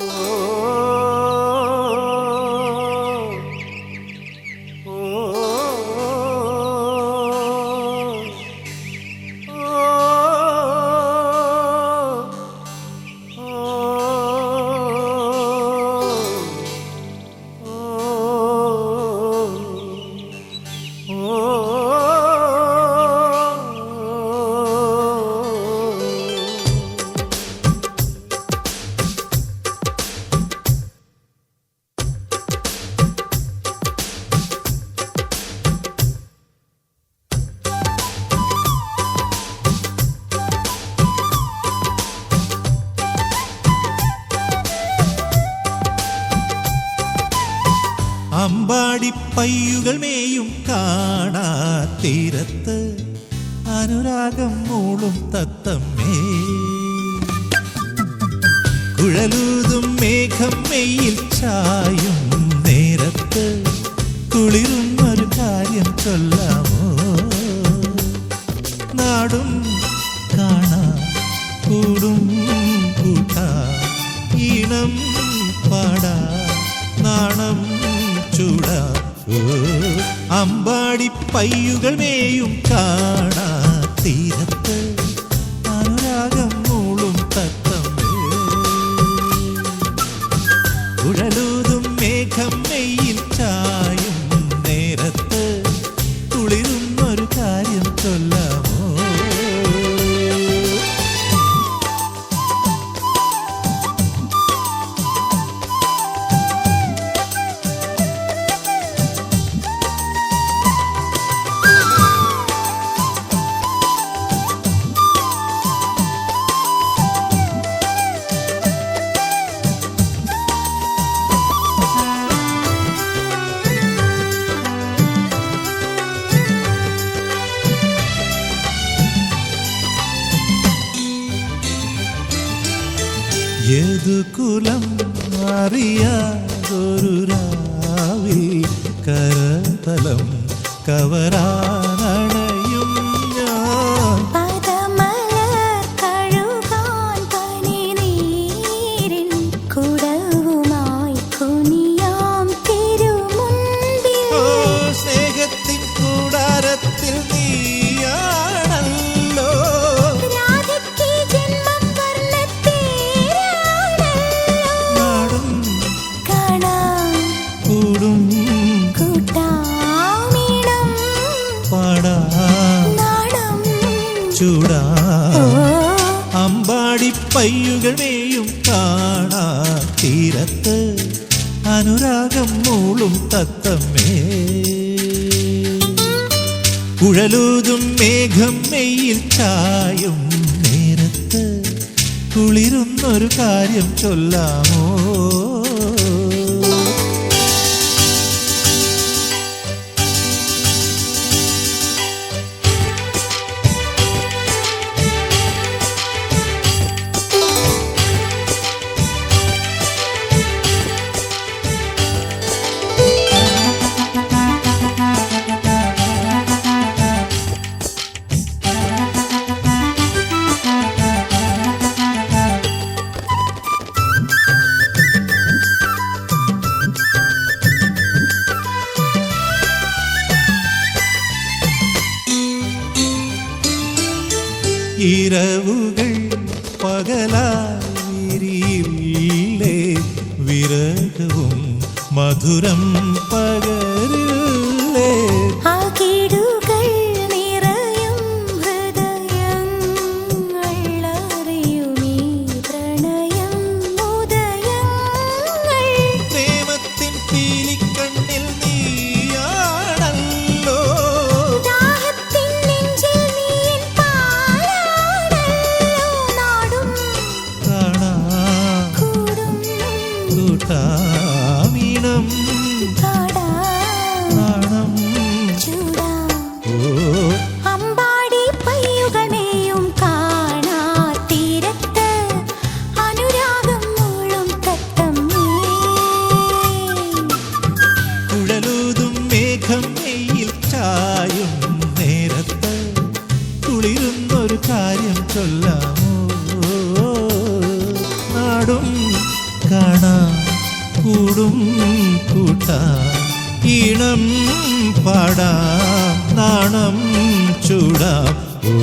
Oh. അമ്പാടിപ്പയ്യുകൾ മേയും കാണാത്തീരത്ത്. അനുരാഗം മൂളും തത്തമ്മേ കുഴലൂതും മേഘം മെയ്യിൽ ചായും നേരത്ത്. കുളിരും ഒരു കാര്യം ചൊല്ലാമോ? നാടും കാണാ കൂടും അമ്പാടി പയ്യുകൾ മേയും കാണാ ഏതു കുലം അറിയാതൊരു രാവിൽ കരതലം കവരാനണയും പയ്യുകൾ വേയും കാണാ തീരത്ത്. അനുരാഗം മൂളും തത്തമ്മേ. കുഴലൂതും മേഘം മെയ്യിൽ ചായും നേരത്ത്. കുളിരുന്നൊരു കാര്യം ചൊല്ലാമോ? இரவுகள் பகலாயிரியில்லே விரகவும் மதுரம் பகரில்லே കാര്യം ചൊല്ലാമോ? നാടും കാണാ കൂടും കൂട്ടാം ഈണം പാടാ നാണം ചൂടാം. ഓ